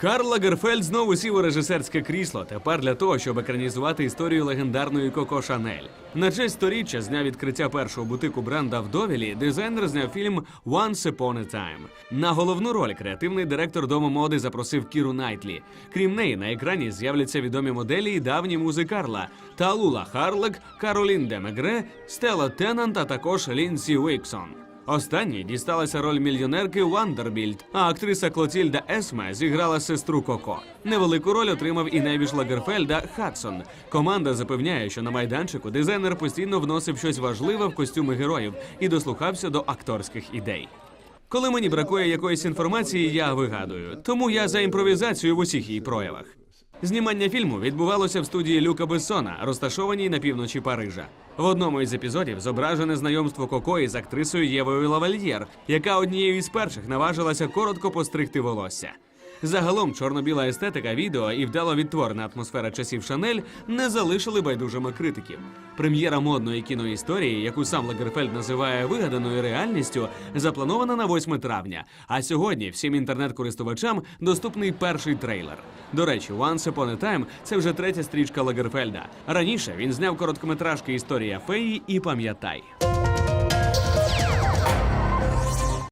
Карл Лагерфельд знову сів у режисерське крісло. Тепер для того, щоб екранізувати історію легендарної Коко Шанель. На честь сторіччя з дня відкриття першого бутику бренда в Довілі дизайнер зняв фільм Once Upon a Time. На головну роль креативний директор дому моди запросив Кіру Найтлі. Крім неї, на екрані з'являться відомі моделі і давні музи Карла Талула Харлек, Каролін де Мегре, Стелла Теннант, а також Лінсі Уіксон. Останній дісталася роль мільйонерки Вандербільд, а актриса Клотільда Есме зіграла сестру Коко. Невелику роль отримав і небіж Лагерфельда Хадсон. Команда запевняє, що на майданчику дизайнер постійно вносив щось важливе в костюми героїв і дослухався до акторських ідей. Коли мені бракує якоїсь інформації, я вигадую. Тому я за імпровізацію в усіх її проявах. Знімання фільму відбувалося в студії Люка Бессона, розташованій на півночі Парижа. В одному із епізодів зображене знайомство Коко із актрисою Євою Лавальєр, яка однією із перших наважилася коротко постригти волосся. Загалом чорно-біла естетика відео і вдало відтворена атмосфера часів Шанель не залишили байдужими критиків. Прем'єра модної кіноісторії, яку сам Лагерфельд називає вигаданою реальністю, запланована на 8 травня. А сьогодні всім інтернет-користувачам доступний перший трейлер. До речі, Once Upon a Time – це вже третя стрічка Лагерфельда. Раніше він зняв короткометражки Історія феї і пам'ятай.